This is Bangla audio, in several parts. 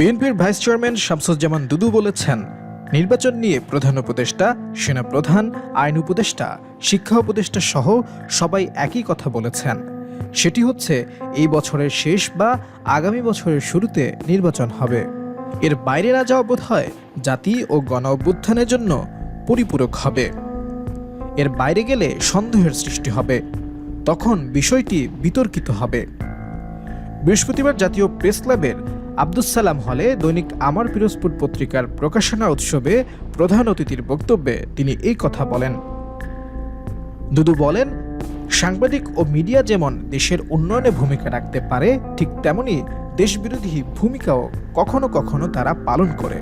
বিএনপির ভাইস চেয়ারম্যান শামসুজ্জামান দুদু বলেছেন, নির্বাচন নিয়ে প্রধান উপদেষ্টা সেনাপ্রধান আইন উপদেষ্টা, শিক্ষা উপদেষ্টা সহ সবাই একই কথা বলেছেন। সেটি হচ্ছে, এই বছরের শেষ বা আগামী বছরের শুরুতে নির্বাচন হবে। এর বাইরে না যাওয়া বোধ হয় জাতি ও গণ অভ্যুত্থানের জন্য পরিপূরক হবে। এর বাইরে গেলে সন্দেহের সৃষ্টি হবে। তখন বিষয়টি বিতর্কিত হবে। বৃহস্পতিবার জাতীয় প্রেস ক্লাবের আব্দুস সালাম হলে দৈনিক আমার পিরোজপুর পত্রিকার প্রকাশনা উৎসবে প্রধান অতিথির বক্তব্যে তিনি এই কথা বলেন। দুদু বলেন, সাংবাদিক ও মিডিয়া যেমন দেশের উন্নয়নে ভূমিকা রাখতে পারে, ঠিক তেমনি দেশবিরোধী ভূমিকাও কখনো কখনো তারা পালন করে।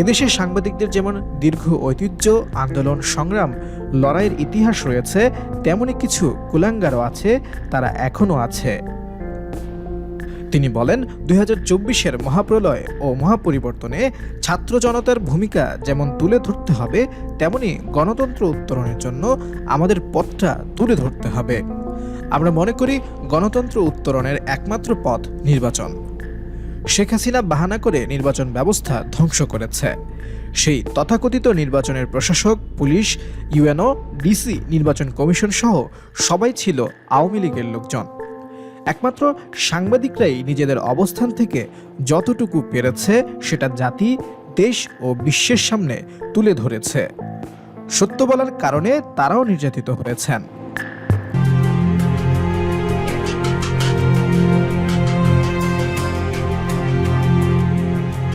এদেশে সাংবাদিকদের যেমন দীর্ঘ ঐতিহ্য, আন্দোলন, সংগ্রাম, লড়াইয়ের ইতিহাস রয়েছে, তেমনি কিছু কুলাঙ্গারও আছে, তারা এখনও আছে। তিনি বলেন, দুই হাজার চব্বিশের মহাপ্রলয় ও মহাপরিবর্তনে ছাত্র জনতার ভূমিকা যেমন তুলে ধরতে হবে, তেমনি গণতন্ত্র উত্তরণের জন্য আমাদের পথটা তুলে ধরতে হবে। আমরা মনে করি গণতন্ত্র উত্তরণের একমাত্র পথ নির্বাচন। শেখ হাসিনা বাহানা করে নির্বাচন ব্যবস্থা ধ্বংস করেছে। সেই তথাকথিত নির্বাচনের প্রশাসক, পুলিশ, ইউএনও, ডিসি, নির্বাচন কমিশন সহ সবাই ছিল আওয়ামী লীগের লোকজন। একমাত্র সাংবাদিকরাই নিজেদের অবস্থান থেকে যতটুকু পেরেছে সেটা জাতি, দেশ ও বিশ্বের সামনে তুলে ধরেছে। সত্য বলার কারণে তারাও নির্যাতিত হয়েছেন।